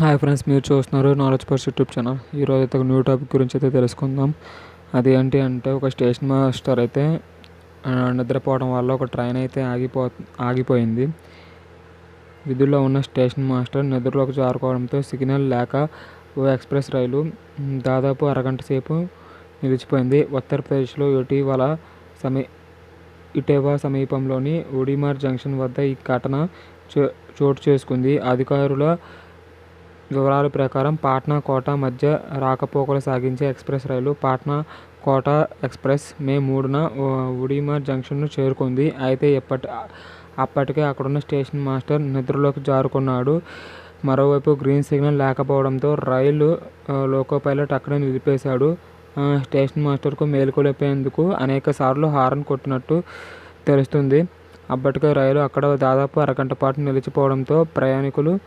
Hi friends మీరు చూస్తున్నారు knowledge purse YouTube channel ఈరోజు అయితే ఒక న్యూ టాపిక్ గురించి అయితే తెలుసుకుందాం. అది ఏంటి అంటే ఒక స్టేషన్ మాస్టర్ అయితే నిద్రపోవడం వల్ల ఒక ట్రైన్ అయితే ఆగిపో ఆగిపోయింది. విధుల్లో ఉన్న స్టేషన్ మాస్టర్ నిద్రలోకి జారుకోవడంతో సిగ్నల్ లేక ఓ ఎక్స్ప్రెస్ రైలు దాదాపు అరగంట సేపు నిలిచిపోయింది. ఉత్తరప్రదేశ్లో ఇటీవల సమీ ఇటేవా సమీపంలోని ఉడిమార్ జంక్షన్ వద్ద ఈ ఘటన చో- చోటు చేసుకుంది. అధికారుల వివరాల ప్రకారం పాట్నా కోట మధ్య రాకపోకలు సాగించే ఎక్స్ప్రెస్ రైలు పాట్నా కోట ఎక్స్ప్రెస్ మే మూడున ఉ- ఉడిమార్ జంక్షన్ను చేరుకుంది. అయితే ఇప్పటి అప్పటికే అక్కడున్న స్టేషన్ మాస్టర్ నిద్రలోకి జారుకున్నాడు. మరోవైపు గ్రీన్ సిగ్నల్ లేకపోవడంతో రైలు లోకో పైలట్ అక్కడే నిలిపేశాడు. స్టేషన్ మాస్టర్కు మేలుకొలిపేందుకు అనేక సార్లు హారన్ కొట్టినట్టు తెలుస్తుంది. అప్పటికే రైలు అక్కడ దాదాపు అరగంట పాటు నిలిచిపోవడంతో ప్రయాణికులు